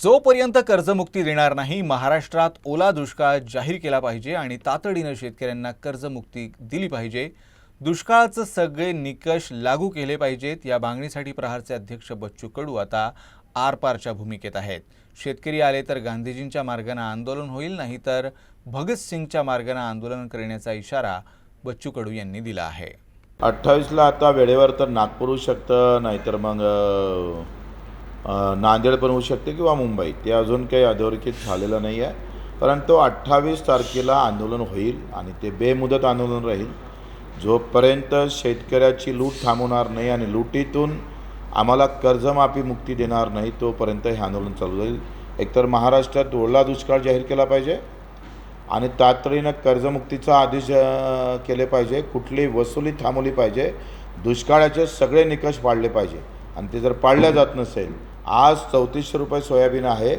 जोपर्यंत कर्जमुक्ती देणार नाही महाराष्ट्रात ओला दुष्काळ जाहीर केला पाहिजे आणि तातडीनं शेतकऱ्यांना कर्जमुक्ती दिली पाहिजे दुष्काळाचं सगळे निकष लागू केले पाहिजेत या मागणीसाठी प्रहारचे अध्यक्ष बच्चू कडू आता आरपारच्या भूमिकेत आहेत. शेतकरी आले तर गांधीजींच्या मार्गानं आंदोलन होईल नाही तर भगतसिंगच्या मार्गानं आंदोलन करण्याचा इशारा बच्चू कडू यांनी दिला आहे. अठ्ठावीसला आता वेळेवर तर नागपूर शकतं नाहीतर मग नांदेड पण होऊ शकते किंवा मुंबई. ते अजून काही अधोरेखित झालेलं नाही आहे. परंतु अठ्ठावीस तारखेला आंदोलन होईल आणि ते बेमुदत आंदोलन राहील. जोपर्यंत शेतकऱ्याची लूट थांबवणार नाही आणि लुटीतून आम्हाला कर्जमाफी मुक्ती देणार नाही तोपर्यंत हे आंदोलन चालू राहील. एकतर महाराष्ट्रात ओला दुष्काळ जाहीर केला पाहिजे आणि तातडीनं कर्जमुक्तीचा आदेश केले पाहिजे. कुठली वसुली थांबवली पाहिजे. दुष्काळाचे सगळे निकष पाळले पाहिजे. आणि ते जर पाळल्या जात नसेल आज चौतीसशे रुपये सोयाबीन आहे.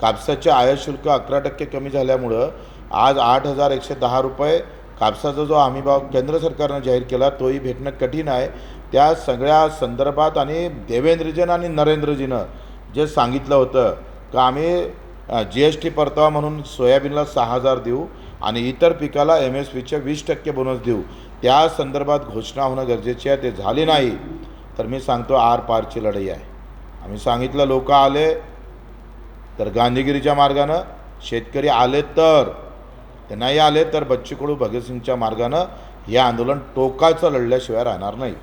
कापसाचे आयात शुल्क अकरा टक्के कमी झाल्यामुळं आज आठ हजार एकशे दहा रुपये कापसाचा जो हमीभाव केंद्र सरकारनं जाहीर केला तोही भेटणं कठीण आहे. त्या सगळ्या संदर्भात आणि देवेंद्रजीनं आणि नरेंद्रजीनं जे सांगितलं होतं का आम्ही जी एस टी परतावा म्हणून सोयाबीनला सहा हजार देऊ आणि इतर पिकाला एम एस पीचे वीस टक्के बोनस देऊ त्या संदर्भात घोषणा होणं गरजेची आहे. ते झाली नाही. तर मी सांगतो आर पारची लढाई आहे. आम्ही सांगितलं लोक आले तर गांधीगिरीच्या मार्गानं शेतकरी आले तर ते नाही आले तर बच्चू कडू भगतसिंगच्या मार्गानं हे आंदोलन टोकाचं लढल्याशिवाय राहणार नाही.